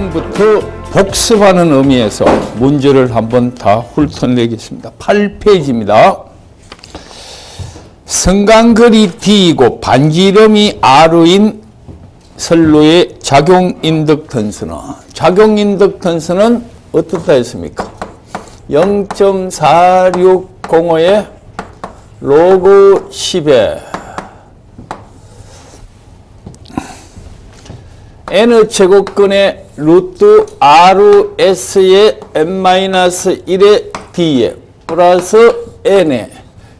지금부터 복습하는 의미에서 문제를 한번 다 훑어내겠습니다. 8페이지입니다. 성간거리 D이고 반지름이 R인 선로의 작용 인덕턴스는 작용 인덕턴스는 어떻다 했습니까? 0.4605의 로그 10에 n 제곱근의 루트 rs의 n-1의 d에 플러스 n에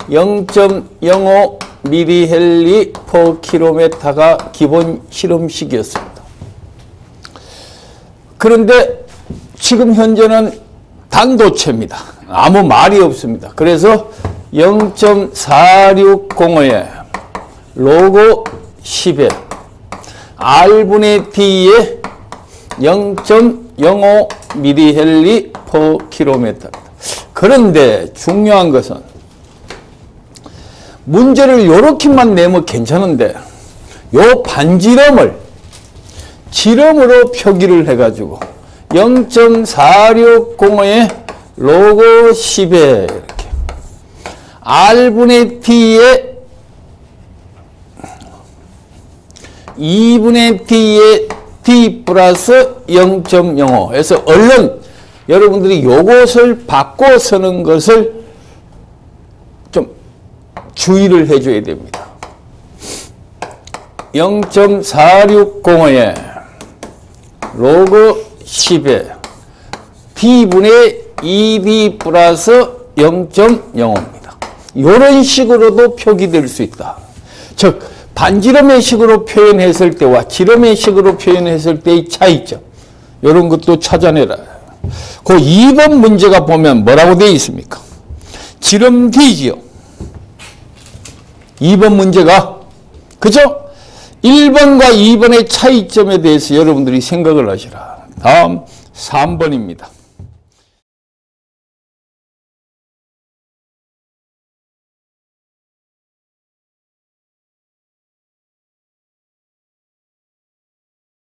0.05 미리헬리 퍼 킬로메타가 기본 실험식이었습니다. 그런데 지금 현재는 단도체입니다. 아무 말이 없습니다. 그래서 0.4605에 로그 10에 R분의 D에 0.05 미리헬리 퍼 킬로미터입니다. 그런데 중요한 것은 문제를 요렇게만 내면 괜찮은데 요 반지름을 지름으로 표기를 해가지고 0.4605의 로그 10에 이렇게 R분의 T에 2분의 T에 T 플러스 0.05 해서 얼른 여러분들이 요것을 바꿔 쓰는 것을 좀 주의를 해줘야 됩니다. 0.4605에 로그 10에 T분의 2D 플러스 0.05입니다. 이런 식으로도 표기될 수 있다. 즉 반지름의 식으로 표현했을 때와 지름의 식으로 표현했을 때의 차이점 이런 것도 찾아내라. 그 2번 문제가 보면 뭐라고 되어 있습니까? 지름 D지요. 2번 문제가 그죠? 1번과 2번의 차이점에 대해서 여러분들이 생각을 하시라. 다음 3번입니다.